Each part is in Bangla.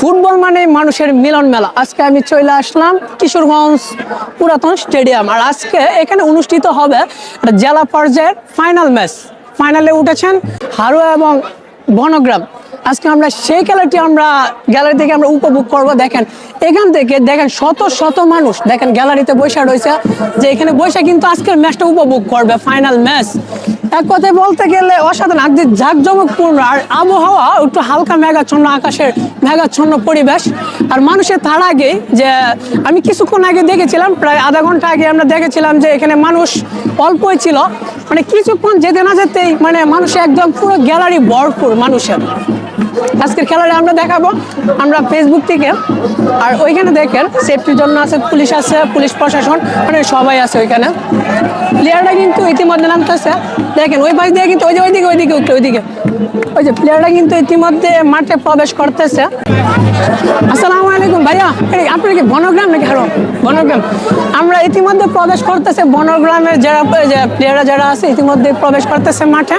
ফুটবল মানে মানুষের মিলন মেলা। আজকে আমি চলে আসলাম কিশোরগঞ্জ পুরাতন স্টেডিয়াম। আর আজকে এখানে অনুষ্ঠিত হবে জেলা পর্যায়ের ফাইনাল ম্যাচ ফাইনালে উঠেছেন হারুয়া এবং বনগ্রাম। আজকে আমরা সেই খেলাটি আমরা গ্যালারি থেকে আমরা উপভোগ করব। দেখেন, এখান থেকে দেখেন শত শত মানুষ, দেখেন গ্যালারিতে বসে রয়েছে, যে এখানে বসে কিন্তু আজকের ম্যাচটা উপভোগ করবে ফাইনাল ম্যাচ। এক কথায় বলতে গেলে অসাধারণ, আজকে জাঁকজমকপূর্ণ, আর আবহাওয়া একটু হালকা মেঘাচ্ছন্ন আকাশের মেঘাচ্ছন্ন পরিবেশ। আর মানুষের তার আগে যে আমি কিছুক্ষণ আগে দেখেছিলাম, প্রায় আধা ঘণ্টা আগে আমরা দেখেছিলাম যে এখানে মানুষ অল্পই ছিল। মানে কিছুক্ষণ যেতে না যেতেই মানে মানুষ একদম পুরো গ্যালারি ভরপুর মানুষের। আজকের খেলাটা আমরা দেখাবো। আমরা ফেসবুক থেকে। আর ওইখানে দেখেন সেফটির জন্য আছে, পুলিশ আছে, পুলিশ প্রশাসন মানে সবাই আছে ওইখানে। প্লেয়াররা কিন্তু ইতিমধ্যে নামতেছে। দেখেন, ওই পাশ দিয়ে কিন্তু ওই যে ওইদিকে ওইদিকে উঠতে ওইদিকে। ওই যে প্লেয়াররা কিন্তু ইতিমধ্যে মাঠে প্রবেশ করতেছে। আসসালামু আলাইকুম, ভাইয়া। এই, আপনার কি বনগ্রাম নাকি আরও বনগ্রাম। আমরা ইতিমধ্যে প্রবেশ করতেছে বনগ্রামের যারা প্লেয়াররা যারা আছে, ইতিমধ্যে প্রবেশ করতেছে মাঠে।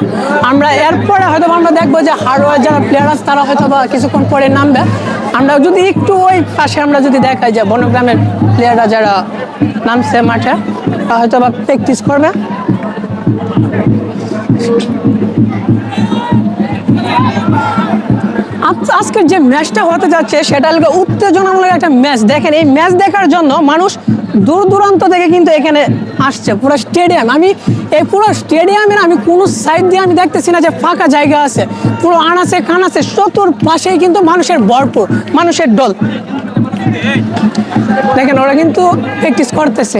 আমরা এরপরে হয়তো আমরা দেখব যে হারোয়ার যারা প্লেয়ার আছে, তারা হয়তো বা কিছুক্ষণ পরে নামবে। আমরা যদি একটু ওই পাশে আমরা যদি দেখাই যে বনগ্রামের প্লেয়াররা যারা নামছে মাঠে। তারা হয়তো বা প্র্যাকটিস করবে। আজ- আজকের যে ম্যাচটা হতে যাচ্ছে, সেটা হলো উত্তেজনামূলক একটা ম্যাচ দেখেন, এই ম্যাচ দেখার জন্য মানুষ দূর দূরান্ত থেকে কিন্তু এখানে আসছে, পুরো স্টেডিয়াম আমি এই পুরো স্টেডিয়ামের আমি কোনো সাইড দিয়ে আমি দেখতেছি না যে ফাঁকা জায়গা আছে। পুরো আনাচে কানাচে চতুর পাশেই কিন্তু মানুষের ভরপুর, মানুষের দল। দেখেন ওরা কিন্তু প্র্যাকটিস করতেছে।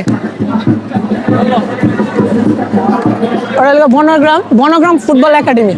ওরা বনগ্রাম বনগ্রাম ফুটবল একাডেমি।